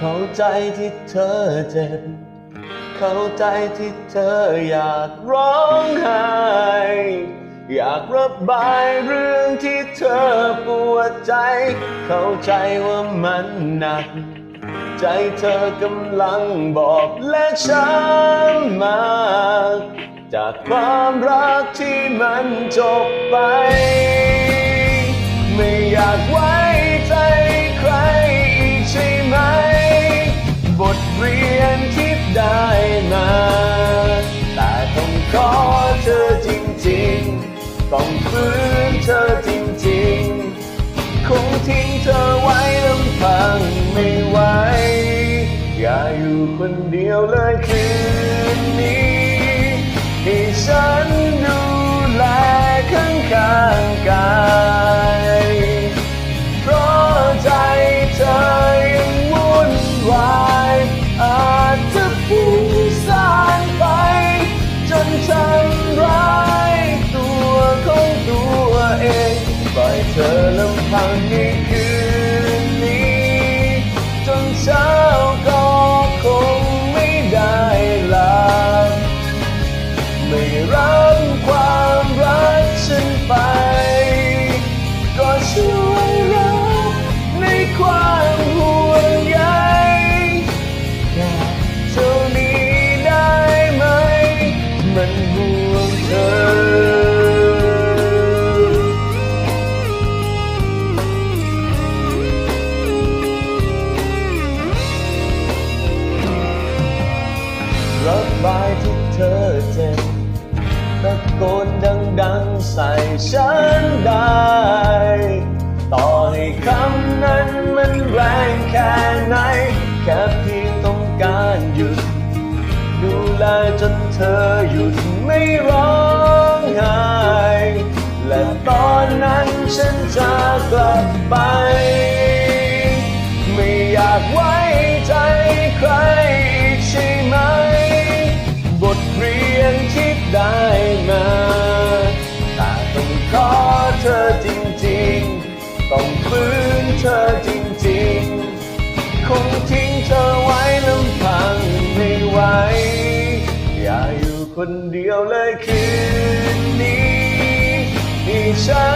เข้าใจที่เธอเจ็บ เข้าใจที่เธออยากร้องไห้ อยากระบายเรื่องที่เธอปวดใจ เข้าใจว่ามันหนัก ใจเธอกำลังบอกและช้ำมากจากความรักที่มันจบไป ไม่อยากไว้ คนเดียวเลยคืนนี้ให้ฉันดูแลข้างข้างๆกายเพราะใจเธอยังวุ่นวายอาจจะพุ่งสานไป จนทำร้ายตัวของตัวเองปล่อยเธอลำพังในคืนนี้ จนเช้า ใส่ฉันได้ ต่อให้คำนั้นมันแรงแค่ไหน แค่เพียงต้องการหยุด ดูแลจนเธอหยุดไม่ร้องไห้ และตอนนั้นฉันจะกลับไป เธอจริงๆ คงทิ้งเธอไว้ลำพังไม่ไหว อย่าอยู่คนเดียวเลยคืนนี้ มีฉัน